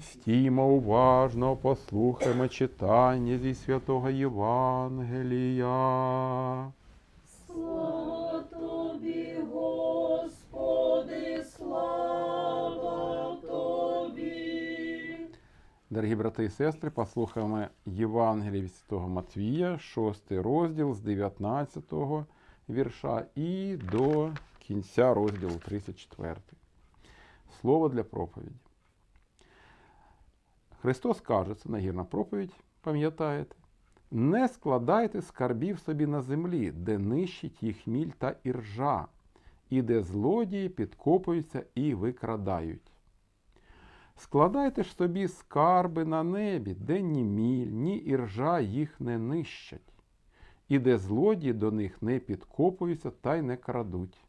Стіймо уважно, послухаймо читання зі святого Євангелія. Слава тобі, Господи, слава тобі. Дорогі брати і сестри, послухаємо Євангелія від Святого Матвія, 6 розділ з 19 вірша і до кінця розділу 34. Слово для проповіді. Христос каже, це нагірна проповідь, пам'ятаєте? Не складайте скарбів собі на землі, де нищить їх міль та іржа, і де злодії підкопуються і викрадають. Складайте ж собі скарби на небі, де ні міль, ні іржа їх не нищать, і де злодії до них не підкопуються та й не крадуть.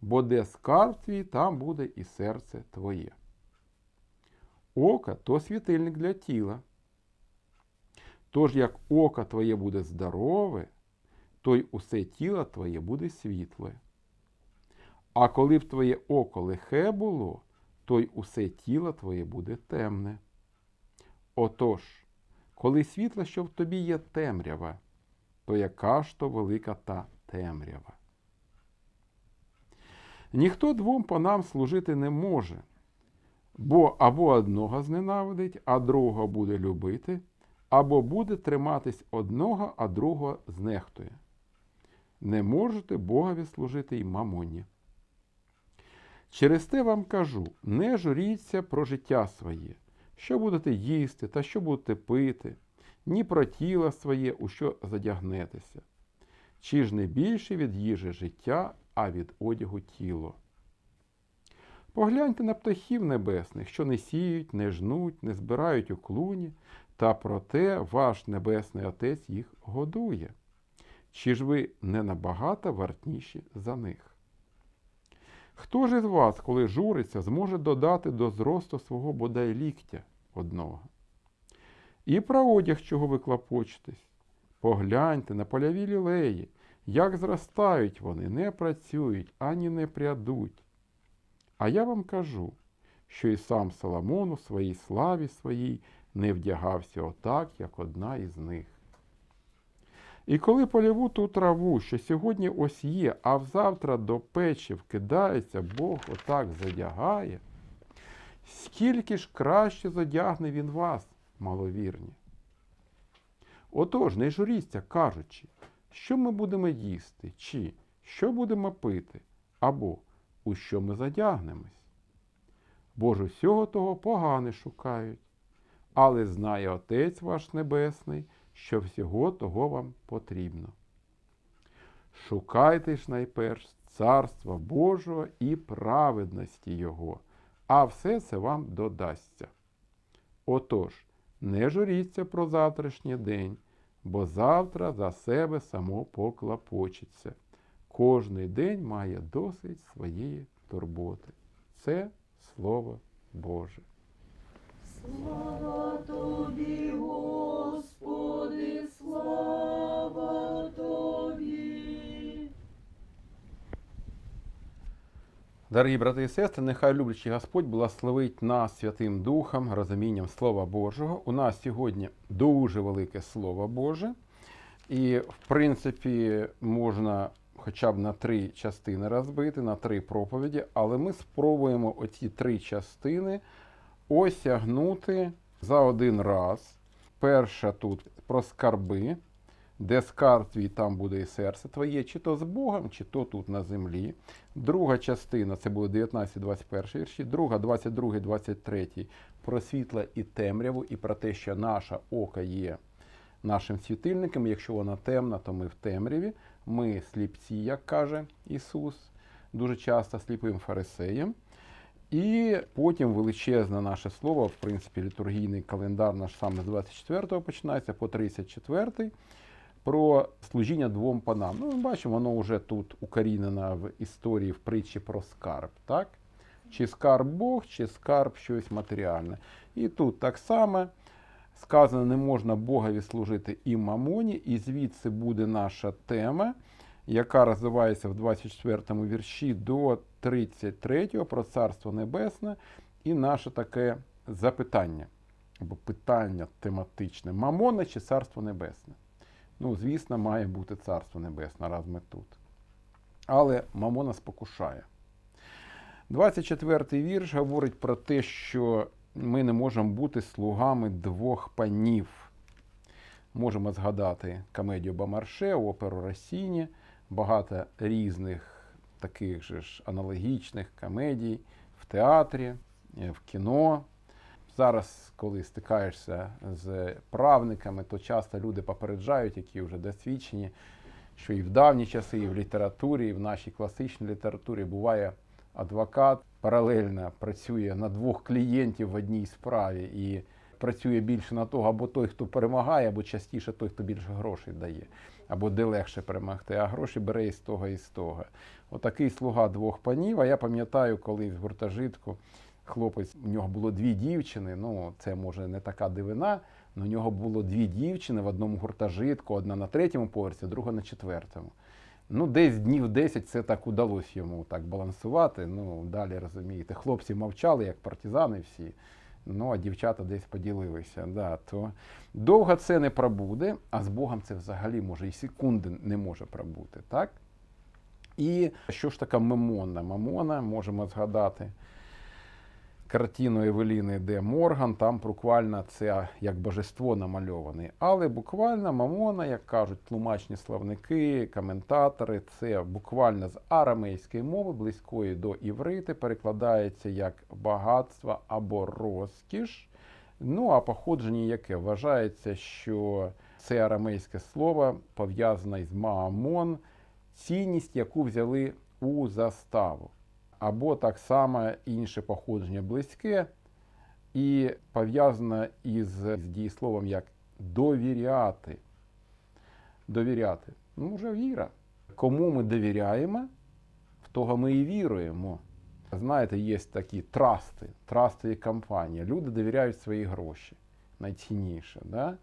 Бо де скарб твій, там буде і серце твоє. Око то світильник для тіла. Тож як око твоє буде здорове, то й усе тіло твоє буде світле. А коли б твоє око лихе було, то й усе тіло твоє буде темне. Отож, коли світло, що в тобі є темрява, то яка ж то велика та темрява? Ніхто двом панам служити не може, бо або одного зненавидить, а другого буде любити, або буде триматись одного, а другого знехтує. Не можете Богові служити й мамоні. Через те вам кажу: не журіться про життя своє, що будете їсти та що будете пити, ні про тіло своє, у що задягнетеся. Чи ж не більше від їжі життя, а від одягу тіло? Погляньте на птахів небесних, що не сіють, не жнуть, не збирають у клуні, та проте ваш небесний Отець їх годує. Чи ж ви не набагато вартніші за них? Хто ж із вас, коли журиться, зможе додати до зросту свого бодай ліктя одного? І про одяг, чого ви клопочетесь. Погляньте на польові лілеї, як зростають вони, не працюють, ані не прядуть. А я вам кажу, що і сам Соломон у своїй славі своїй не вдягався отак, як одна із них. І коли польову ту траву, що сьогодні ось є, а взавтра до печі вкидається, Бог отак задягає, скільки ж краще задягне він вас, маловірні. Отож, не журіться, кажучи, що ми будемо їсти, чи що будемо пити, або у що ми задягнемось. Бо ж усього того погане шукають, але знає Отець ваш Небесний, що всього того вам потрібно. Шукайте ж найперш Царства Божого і праведності Його, а все це вам додасться. Отож, не журіться про завтрашній день, бо завтра за себе само поклопочеться. Кожний день має досить своєї турботи. Це Слово Боже. Слава тобі, Господи, слава тобі. Дорогі брати і сестри, нехай люблячий Господь благословить нас Святим Духом, розумінням Слова Божого. У нас сьогодні дуже велике Слово Боже. І, в принципі, можна хоча б на три частини розбити, на три проповіді, але ми спробуємо оці три частини осягнути за один раз. Перша тут про скарби, де скарб твій, там буде і серце твоє, чи то з Богом, чи то тут на землі. Друга частина це буде 19-21 вірші, друга, 22, 23 про світло і темряву, і про те, що наше око є нашим світильником. Якщо вона темна, то ми в темряві. Ми сліпці, як каже Ісус, дуже часто сліпим фарисеєм. І потім величезне наше слово, в принципі, літургійний календар наш саме з 24-го починається по 34-й, про служіння двом панам. Ну, ми бачимо, воно вже тут укорінено в історії в притчі про скарб. так? Чи скарб Бог, чи скарб щось матеріальне. І тут так само сказано, не можна Богові служити і мамоні, і звідси буде наша тема, яка розвивається в 24 вірші до 33 про Царство Небесне, і наше таке запитання або питання тематичне: Мамона чи Царство Небесне? Ну, звісно, має бути Царство Небесне, раз ми тут. Але Мамона спокушає. 24-й вірш говорить про те, що ми не можемо бути слугами двох панів. Можемо згадати комедію Бомарше, оперу Росіні, багато різних таких же ж аналогічних комедій в театрі, е, в кіно. Зараз, коли стикаєшся з правниками, то часто люди попереджають, які вже досвідчені, що і в давні часи, і в літературі, і в нашій класичній літературі буває адвокат паралельно працює на двох клієнтів в одній справі і працює більше на того, або той, хто перемагає, або частіше той, хто більше грошей дає, або де легше перемогти, а гроші бере із того, і з того. Отакий слуга двох панів. А я пам'ятаю, колись в гуртожитку хлопець, у нього було дві дівчини. Ну, це може не така дивина. але у нього було дві дівчини в одному гуртожитку, одна на третьому поверсі, друга на четвертому. Ну, десь днів 10 це так удалося йому так балансувати. Ну, далі розумієте, хлопці мовчали, як партизани всі. Ну, а дівчата десь поділилися. Да, то довго це не пробуде, а з Богом це взагалі може і секунди не може пробути. Так? І що ж така мемона? Мемона, можемо згадати картину Евеліни Де Морган, там буквально це як божество намальоване. Але буквально Мамона, як кажуть тлумачні словники, коментатори, це буквально з арамейської мови, близької до іврити, перекладається як багатство або розкіш. Ну, а походження яке? Вважається, що це арамейське слово пов'язане з маамон, цінність, яку взяли у заставу або так само інше походження близьке і пов'язане із, з дієсловом як довіряти. Довіряти. Ну, вже віра. Кому ми довіряємо, в того ми і віруємо. Знаєте, є такі трасти, трастові компанії. Люди довіряють свої гроші. Найцінніше. Да?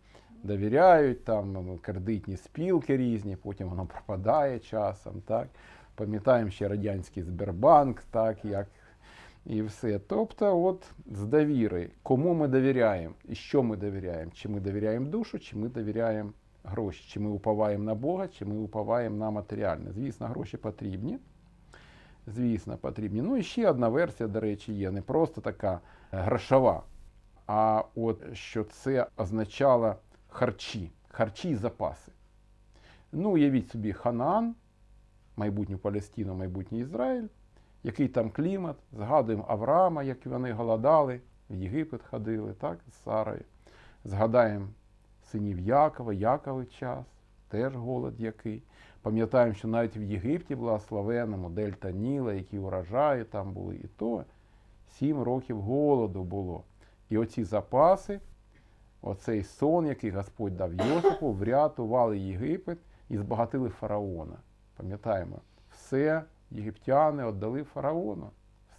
Довіряють там кредитні спілки різні, потім воно пропадає часом. Так? Пам'ятаємо ще радянський Сбербанк, так як і все. Тобто, от з довіри, кому ми довіряємо і що ми довіряємо? Чи ми довіряємо душу, чи ми довіряємо гроші, чи ми уповаємо на Бога, чи ми уповаємо на матеріальне. Звісно, гроші потрібні. Звісно, потрібні. Ну і ще одна версія, до речі, є не просто така грошова, а от що це означало харчі, харчі і запаси. Ну, уявіть собі, Ханаан майбутню Палестину, майбутній Ізраїль, який там клімат, згадуємо Авраама, як вони голодали, в Єгипет ходили, так, з Сарою. Згадаємо синів Якова, Яковий час, теж голод який. Пам'ятаємо, що навіть в Єгипті славена дельта Ніла, які урожаї там були, і то сім років голоду було. І оці запаси, оцей сон, який Господь дав Йосипу, врятували Єгипет і збагатили фараона. Пам'ятаємо, все єгиптяни віддали фараону,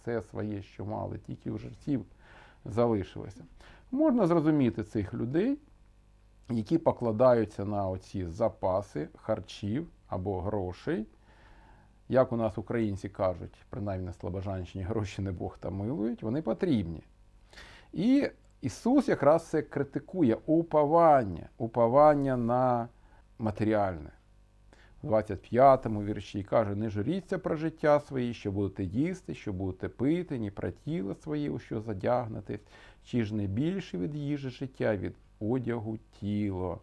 все своє, що мали, тільки у жерців залишилося. Можна зрозуміти цих людей, які покладаються на оці запаси харчів або грошей. Як у нас українці кажуть, принаймні на Слобожанщині гроші не Бог та милують, вони потрібні. І Ісус якраз це критикує уповання, уповання на матеріальне. 25-му вірші каже: не журіться про життя своє, що будете їсти, що будете пити, ні про тіло своє, у що задягнетесь, чи ж не більше від їжі життя, від одягу тіло.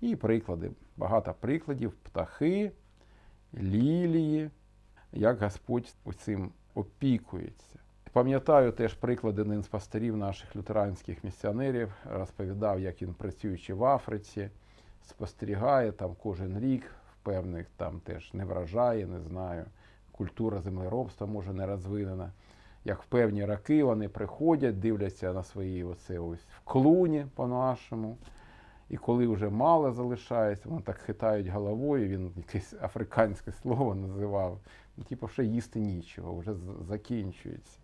І приклади, багато прикладів, птахи, лілії, як Господь цим опікується. Пам'ятаю теж приклади один з пасторів наших лютеранських місіонерів, розповідав, як він працюючи в Африці, спостерігає там кожен рік певних там теж не вражає, не знаю. Культура землеробства може не розвинена. Як в певні роки вони приходять, дивляться на свої оце ось в клуні по-нашому. І коли вже мало залишається, вони так хитають головою, він якесь африканське слово називав. Ну, типу, ще їсти нічого, вже закінчується.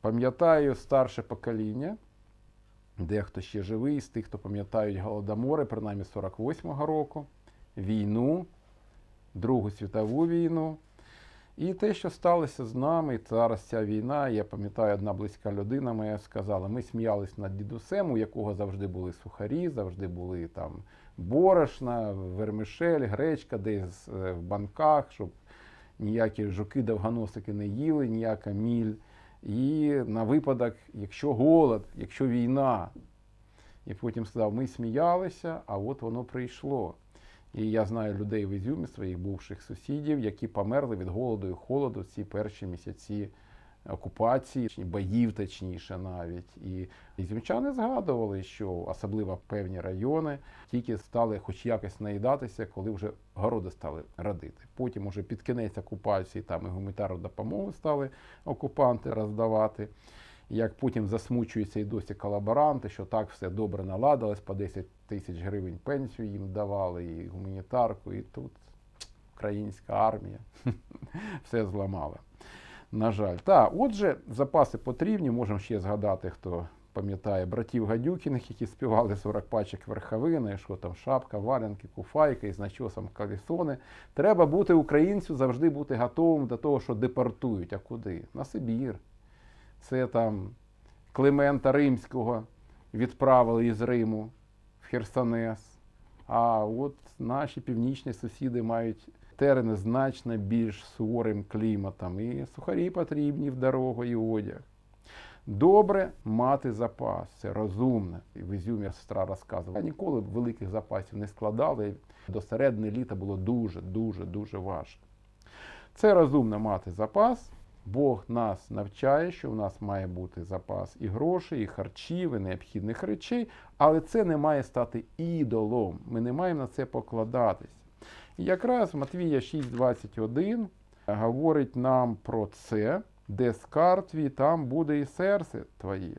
Пам'ятаю старше покоління, дехто ще живий, з тих, хто пам'ятають голодомори, принаймні 48-го року, війну. Другу світову війну. І те, що сталося з нами, зараз ця війна, я пам'ятаю, одна близька людина моя сказала, ми сміялись над дідусем, у якого завжди були сухарі, завжди були там борошна, вермишель, гречка десь е, в банках, щоб ніякі жуки довгоносики не їли, ніяка міль. І на випадок, якщо голод, якщо війна. І потім сказав, ми сміялися, а от воно прийшло. І я знаю людей в Ізюмі, своїх бувших сусідів, які померли від голоду і холоду ці перші місяці окупації, боїв точніше навіть. І ізюмчани згадували, що особливо певні райони тільки стали хоч якось наїдатися, коли вже городи стали родити. Потім уже під кінець окупації там і гуманітарну допомогу стали окупанти роздавати. Як потім засмучуються і досі колаборанти, що так все добре наладилось, по 10 тисяч гривень пенсію їм давали, і гуманітарку, і тут українська армія все зламала. На жаль. Так, отже, запаси потрібні. Можемо ще згадати, хто пам'ятає братів Гадюкіних, які співали 40 пачок верховини, що там шапка, валянки, куфайка із начосом калісони. Треба бути українцю, завжди бути готовим до того, що депортують. А куди? На Сибір. Це там Климента Римського відправили із Риму в Херсонес. А от наші північні сусіди мають терени значно більш суворим кліматом. І сухарі потрібні в дорогу і одяг. Добре мати запас, це розумно. І в Ізюмі сестра розказувала. Ніколи великих запасів не складали. До середини літа було дуже, дуже, дуже важко. Це розумно мати запас. Бог нас навчає, що в нас має бути запас і грошей, і харчів, і необхідних речей, але це не має стати ідолом. Ми не маємо на це покладатись. І якраз Матвія 6,21 говорить нам про це, де скарб твій, там буде і серце твоє.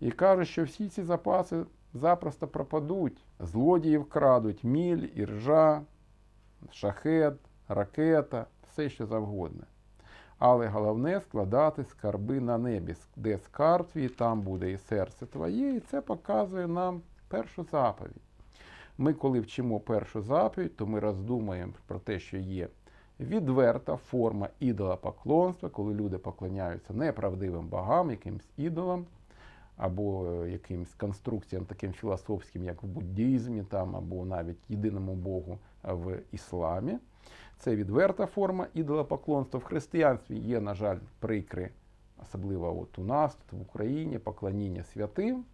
І каже, що всі ці запаси запросто пропадуть. Злодії вкрадуть міль, іржа, шахет, ракета, все що завгодно. Але головне складати скарби на небі, де скарб твій, там буде і серце твоє, і це показує нам першу заповідь. Ми, коли вчимо першу заповідь, то ми роздумуємо про те, що є відверта форма ідолопоклонства, коли люди поклоняються неправдивим богам, якимсь ідолам, або е, якимсь конструкціям таким філософським, як в буддізмі, там, або навіть єдиному Богу в ісламі. Це відверта форма ідолопоклонства. В християнстві є, на жаль, прикри, особливо от у нас, тут в Україні, поклоніння святим,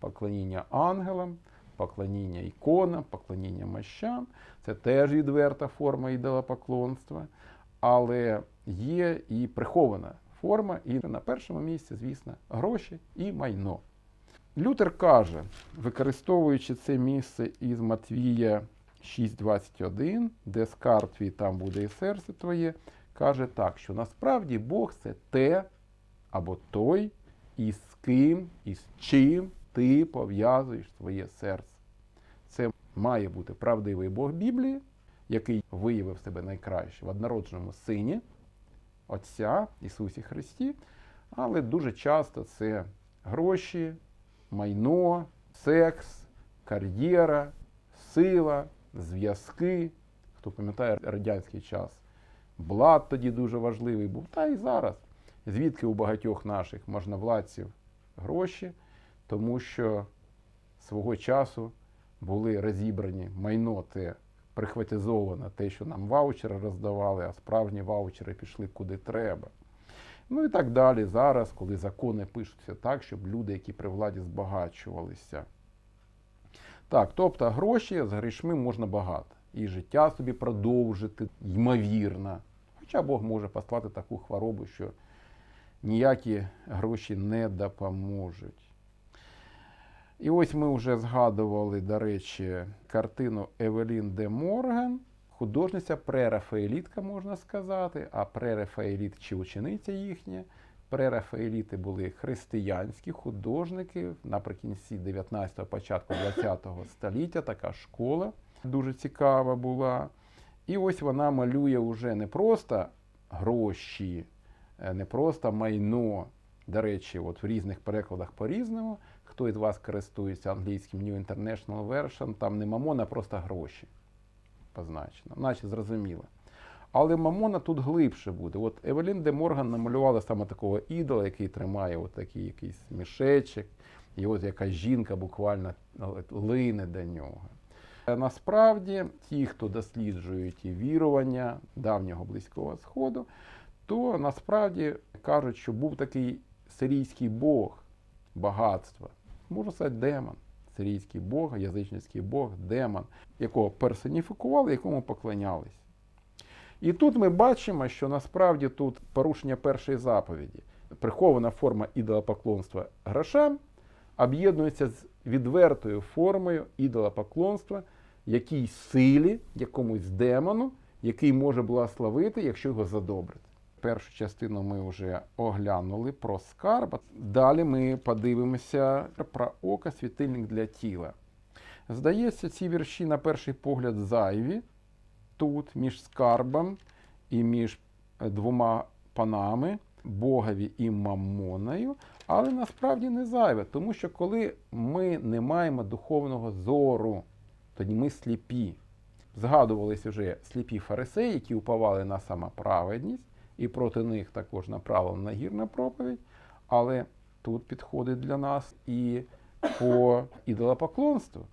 поклоніння ангелам, поклоніння іконам, поклоніння мощам. Це теж відверта форма ідолопоклонства. Але є і прихована форма, і на першому місці, звісно, гроші і майно. Лютер каже, використовуючи це місце із Матвія 6.21, де скарб твій там буде і серце твоє, каже так, що насправді Бог це те або той, із ким, із чим ти пов'язуєш своє серце. Це має бути правдивий Бог Біблії, який виявив себе найкраще в однородженому сині Отця Ісусі Христі, але дуже часто це гроші, майно, секс, кар'єра, сила, зв'язки. Хто пам'ятає радянський час, блат тоді дуже важливий був, та і зараз. Звідки у багатьох наших можновладців гроші, тому що свого часу були розібрані майно, те прихватизовано, те, що нам ваучери роздавали, а справжні ваучери пішли куди треба. Ну і так далі. Зараз, коли закони пишуться так, щоб люди, які при владі збагачувалися. Так, тобто гроші з грішми можна багато. І життя собі продовжити, ймовірно. Хоча Бог може послати таку хворобу, що ніякі гроші не допоможуть. І ось ми вже згадували, до речі, картину Евелін де Морген, художниця прерафаелітка, можна сказати, а прерафаеліт чи учениця їхня. Прерафаеліти були християнські художники наприкінці 19-го, початку 20-го століття, така школа дуже цікава була. І ось вона малює вже не просто гроші, е, не просто майно. До речі, от в різних перекладах по-різному. Хто із вас користується англійським New International Version, там не мамон, а просто гроші позначено, наче зрозуміло. Але Мамона тут глибше буде. От Евелін де Морган намалювала саме такого ідола, який тримає от такий якийсь мішечок, і от якась жінка буквально лине до нього. Е, Насправді, ті, хто досліджують вірування давнього Близького Сходу, то насправді кажуть, що був такий сирійський бог багатства, можна сказати, демон. Сирійський бог, язичницький бог, демон, якого персоніфікували, якому поклонялись. І тут ми бачимо, що насправді тут порушення першої заповіді, прихована форма ідолопоклонства грошам, об'єднується з відвертою формою ідолопоклонства якійсь силі, якомусь демону, який може благословити, якщо його задобрити. Першу частину ми вже оглянули про скарб. Далі ми подивимося про око, світильник для тіла. Здається, ці вірші на перший погляд зайві тут, між скарбом і між е, двома панами, Богові і Мамоною, але насправді не зайве, тому що коли ми не маємо духовного зору, тоді ми сліпі. Згадувались вже сліпі фарисеї, які уповали на самоправедність, і проти них також направлена нагірна проповідь. Але тут підходить для нас і по ідолопоклонству.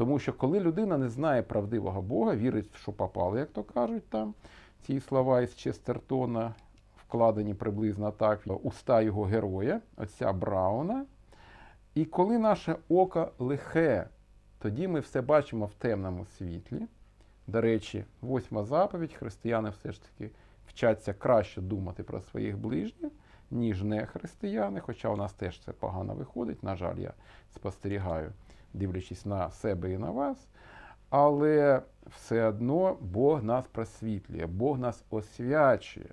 Тому що коли людина не знає правдивого Бога, вірить, що попало, як то кажуть там, ці слова із Честертона вкладені приблизно так уста його героя, отця Брауна. І коли наше око лихе, тоді ми все бачимо в темному світлі. До речі, восьма заповідь, християни все ж таки вчаться краще думати про своїх ближніх, ніж не християни, хоча у нас теж це погано виходить, на жаль, я спостерігаю, дивлячись на себе і на вас. Але все одно Бог нас просвітлює, Бог нас освячує.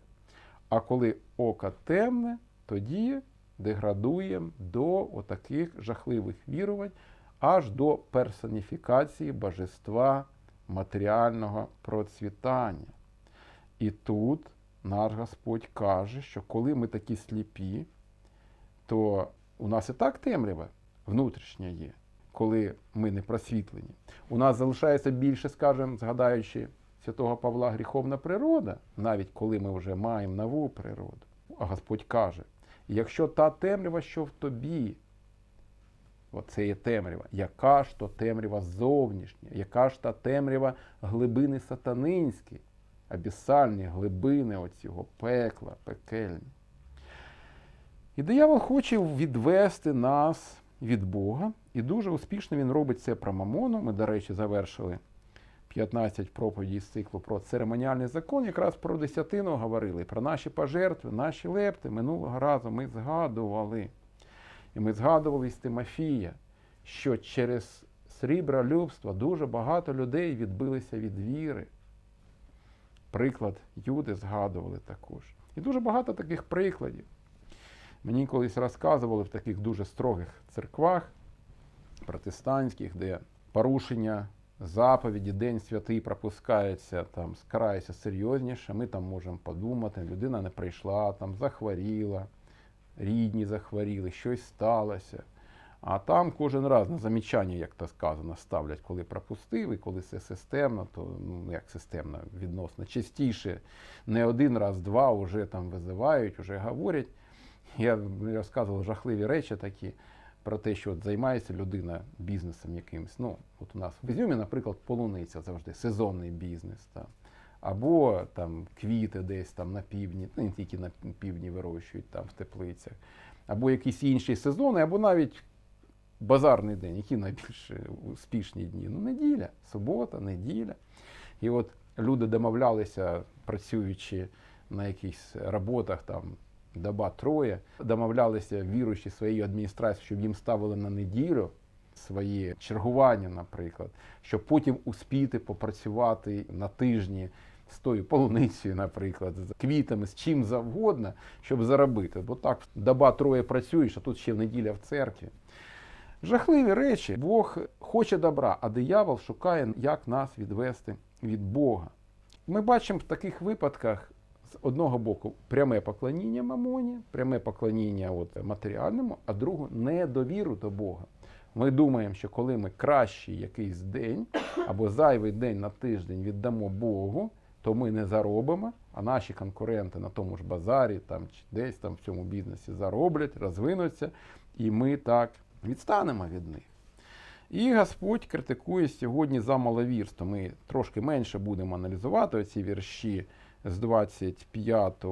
А коли око темне, тоді деградуємо до отаких жахливих вірувань, аж до персоніфікації божества матеріального процвітання. І тут наш Господь каже, що коли ми такі сліпі, то у нас і так темрява внутрішня є, коли ми не просвітлені. У нас залишається більше, скажімо, згадаючи святого Павла, гріховна природа, навіть коли ми вже маємо нову природу. А Господь каже: якщо та темрява, що в тобі, оце є темрява, яка ж то темрява зовнішня, яка ж та темрява глибини сатанинські, абісальні глибини оцього пекла, пекельні. І диявол хоче відвести нас від Бога, і дуже успішно він робить це про Мамону. Ми, до речі, завершили 15 проповідей з циклу про церемоніальний закон, якраз про десятину говорили, про наші пожертви, наші лепти. Минулого разу ми згадували. І ми згадували з Тимофія, що через срібролюбство дуже багато людей відбилися від віри. Приклад Юди згадували також. І дуже багато таких прикладів. Мені колись розказували в таких дуже строгих церквах протестантських, де порушення заповіді День святий пропускається, там скрається серйозніше. Ми там можемо подумати, людина не прийшла, там захворіла, рідні захворіли, щось сталося. А там кожен раз на замічання, як то сказано, ставлять, коли пропустив, і коли це системно, то ну як системно відносно частіше, не один раз, два вже там визивають, вже говорять. Я розказував жахливі речі такі про те, що от займається людина бізнесом якимось. Ну, от у нас в Ізюмі, наприклад, полуниця завжди сезонний бізнес. Там. Або там квіти десь там на півдні, ну не тільки на півдні вирощують там в теплицях, або якісь інші сезони, або навіть базарний день, які найбільш успішні дні. Ну, неділя, субота, неділя. І от люди домовлялися, працюючи на якихось роботах там доба троє, домовлялися віруючі своєю адміністрацією, щоб їм ставили на неділю свої чергування, наприклад, щоб потім успіти попрацювати на тижні з тою полуницею, наприклад, з квітами, з чим завгодно, щоб заробити. Бо так доба троє працюєш, а тут ще неділя в церкві. Жахливі речі. Бог хоче добра, а диявол шукає, як нас відвести від Бога. Ми бачимо в таких випадках з одного боку пряме поклоніння мамоні, пряме поклоніння от, матеріальному, а другого недовіру до Бога. Ми думаємо, що коли ми кращий якийсь день або зайвий день на тиждень віддамо Богу, то ми не заробимо, а наші конкуренти на тому ж базарі там, чи десь там в цьому бізнесі зароблять, розвинуться, і ми так відстанемо від них. І Господь критикує сьогодні за маловірство. Ми трошки менше будемо аналізувати ці вірші з 25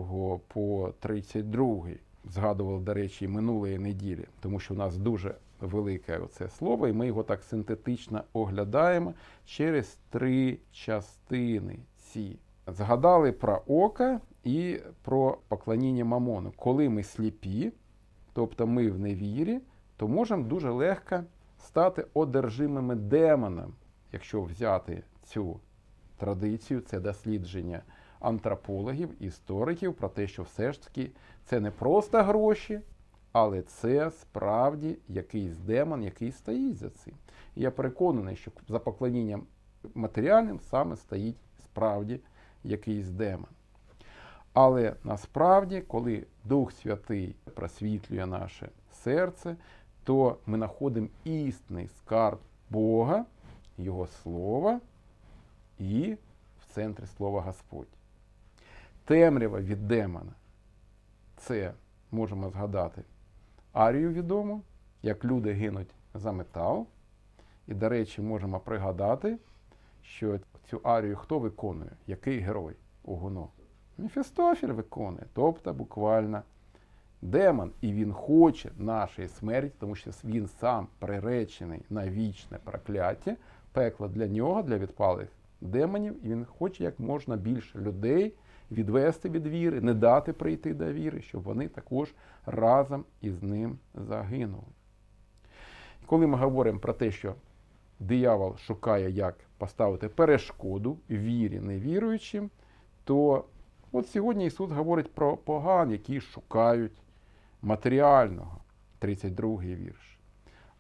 по 32. Згадували, до речі, минулої неділі, тому що у нас дуже велике оце слово, і ми його так синтетично оглядаємо через три частини ці. Згадали про око і про поклоніння мамону. Коли ми сліпі, тобто ми в невірі, то можемо дуже легко стати одержимими демоном, якщо взяти цю традицію, це дослідження антропологів, істориків про те, що все ж таки це не просто гроші, але це справді якийсь демон, який стоїть за цим. І я переконаний, що за поклонінням матеріальним саме стоїть справді якийсь демон. Але насправді, коли Дух Святий просвітлює наше серце, то ми знаходимо істинний скарб Бога, Його Слова і в центрі Слова Господь. Темрява від демона це можемо згадати Арію відому, як люди гинуть за метал. І, до речі, можемо пригадати, що цю арію хто виконує? Який герой у Гуно? Мефістофіль виконує, тобто буквально демон, і він хоче нашої смерті, тому що він сам приречений на вічне прокляття, пекло для нього, для відпалих демонів, і він хоче як можна більше людей відвести від віри, не дати прийти до віри, щоб вони також разом із ним загинули. Коли ми говоримо про те, що диявол шукає, як поставити перешкоду вірі невіруючим, то от сьогодні Ісус говорить про поган, які шукають матеріального, 32 вірш.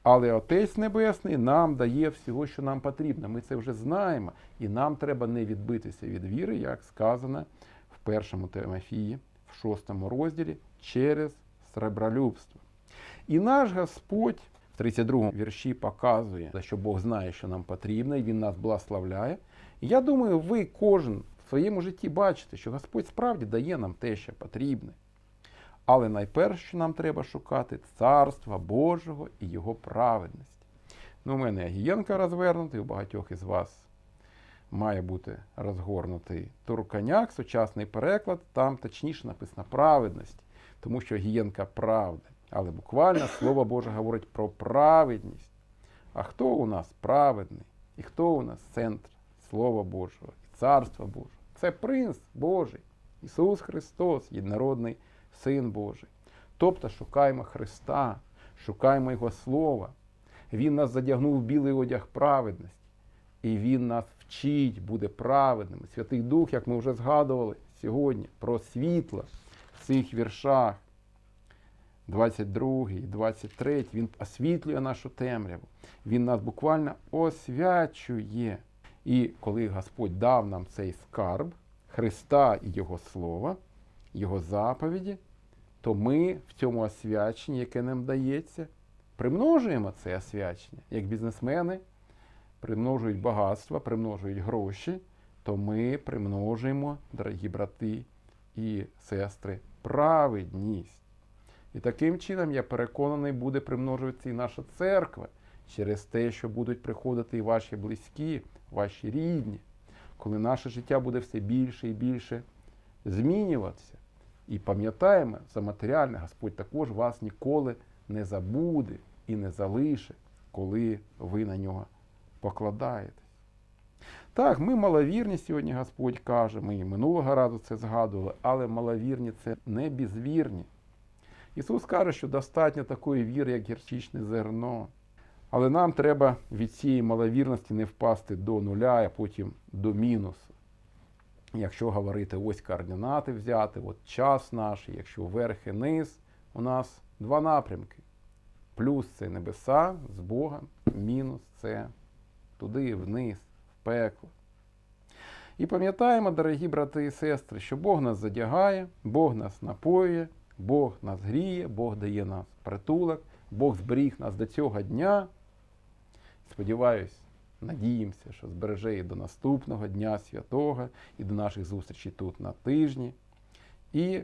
Але Отець Небесний нам дає всього, що нам потрібно. Ми це вже знаємо, і нам треба не відбитися від віри, як сказано першому Тимофії, в шостому розділі, через сребролюбство. І наш Господь в 32 вірші показує, що Бог знає, що нам потрібно, і Він нас благословляє. І я думаю, ви кожен в своєму житті бачите, що Господь справді дає нам те, що потрібне. Але найперше, що нам треба шукати, царства Божого і Його праведності. Ну, у мене Агієнка розвернутий, у багатьох із вас має бути розгорнутий турканяк, сучасний переклад, там точніше написано праведність, тому що Агієнка правда. Але буквально Слово Боже говорить про праведність. А хто у нас праведний? І хто у нас центр Слова Божого і Царства Божого? Це принц Божий, Ісус Христос, єдинородний Син Божий. Тобто шукаємо Христа, шукаємо Його Слова. Він нас задягнув в білий одяг праведності. І Він нас вчить, буде праведними. Святий Дух, як ми вже згадували сьогодні, про світло в цих віршах. 22, і 23, він освітлює нашу темряву. Він нас буквально освячує. І коли Господь дав нам цей скарб Христа і Його Слова, Його заповіді, то ми в цьому освяченні, яке нам дається, примножуємо це освячення. Як бізнесмени примножують багатство, примножують гроші, то ми примножуємо, дорогі брати і сестри, праведність. І таким чином, я переконаний, буде примножуватися і наша церква через те, що будуть приходити і ваші близькі, ваші рідні, коли наше життя буде все більше і більше змінюватися. І пам'ятаємо, за матеріальне Господь також вас ніколи не забуде і не залишить, коли ви на нього покладаєтесь. Так, ми маловірні сьогодні, Господь каже, ми і минулого разу це згадували, але маловірні це не безвірні. Ісус каже, що достатньо такої віри, як гірчичне зерно. Але нам треба від цієї маловірності не впасти до нуля, а потім до мінусу. Якщо говорити ось координати взяти, от час наш, якщо вверх і низ, у нас два напрямки. Плюс це небеса з Богом, мінус це туди, вниз, в пекло. І пам'ятаємо, дорогі брати і сестри, що Бог нас задягає, Бог нас напоює, Бог нас гріє, Бог дає нас притулок, Бог зберіг нас до цього дня. Сподіваюсь, надіємося, що збереже і до наступного Дня Святого, і до наших зустрічей тут на тижні. І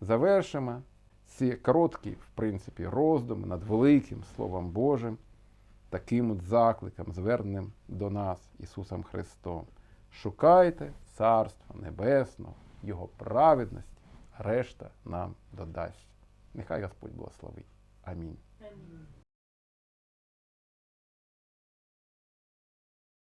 завершимо ці короткі, в принципі, роздуми над великим Словом Божим, таким от закликом, зверненим до нас Ісусом Христом. Шукайте Царства Небесного, Його праведності, решта нам додасть. Нехай Господь благословить. Амінь. Амінь.